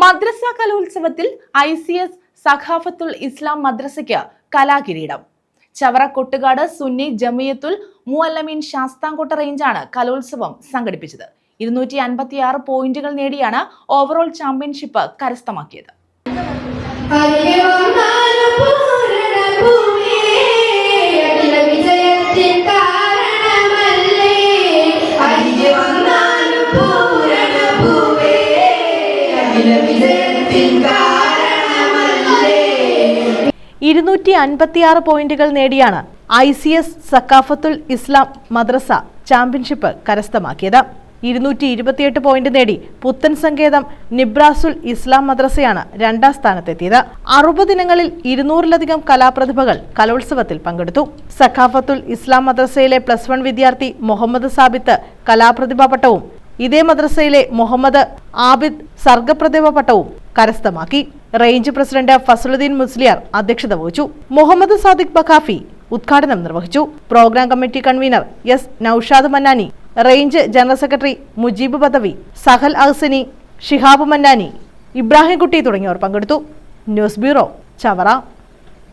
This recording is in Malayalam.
മദ്രസ കലോത്സവത്തിൽ I C S Sakhafathul Islam മദ്രസയ്ക്ക് കലാകിരീടം. ചവറ കൊട്ടുകാട് സുന്നി ജമിയത്തുൽ മുഅല്ലമീൻ ശാസ്താംകോട്ട റേഞ്ചാണ് കലോത്സവം സംഘടിപ്പിച്ചത്. ഇരുന്നൂറ്റി അൻപത്തി ആറ് പോയിന്റുകൾ നേടിയാണ് ഓവറോൾ ചാമ്പ്യൻഷിപ്പ് കരസ്ഥമാക്കിയത്. ഇരുന്നൂറ്റി അൻപത്തിയാറ് പോയിന്റുകൾ നേടിയാണ് I C S Saqafathul Islam madrasa championship കരസ്ഥമാക്കിയത്. ഇരുന്നൂറ്റി ഇരുപത്തിയെട്ട് പോയിന്റ് നേടി പുത്തൻ സങ്കേതം നിബ്രാസുൽ ഇസ്ലാം മദ്രസയാണ് രണ്ടാം സ്ഥാനത്തെത്തിയത്. അറുപതിനങ്ങളിൽ ഇരുന്നൂറിലധികം കലാപ്രതിഭകൾ കലോത്സവത്തിൽ പങ്കെടുത്തു. സഖാഫത്തുൽ ഇസ്ലാം മദ്രസയിലെ പ്ലസ് വൺ വിദ്യാർത്ഥി മുഹമ്മദ് സാബിത്ത് കലാപ്രതിഭാ പട്ടവും ഇതേ മദ്രസയിലെ മുഹമ്മദ് ആബിദ് സർഗപ്രതിഭ പട്ടവും കരസ്ഥമാക്കി. റേഞ്ച് പ്രസിഡന്റ് ഫസലുദ്ദീൻ മുസ്ലിയാർ അധ്യക്ഷത വഹിച്ചു. മുഹമ്മദ് സാദിഖ് ബഖാഫി ഉദ്ഘാടനം നിർവഹിച്ചു. Programme committee convener S Naushad Mannani range general secretary Mujeeb പദവി സഹൽ അഹ്സനി ഷിഹാബ് മന്നാനി ഇബ്രാഹിംകുട്ടി തുടങ്ങിയവർ പങ്കെടുത്തു. News bureau Chavara.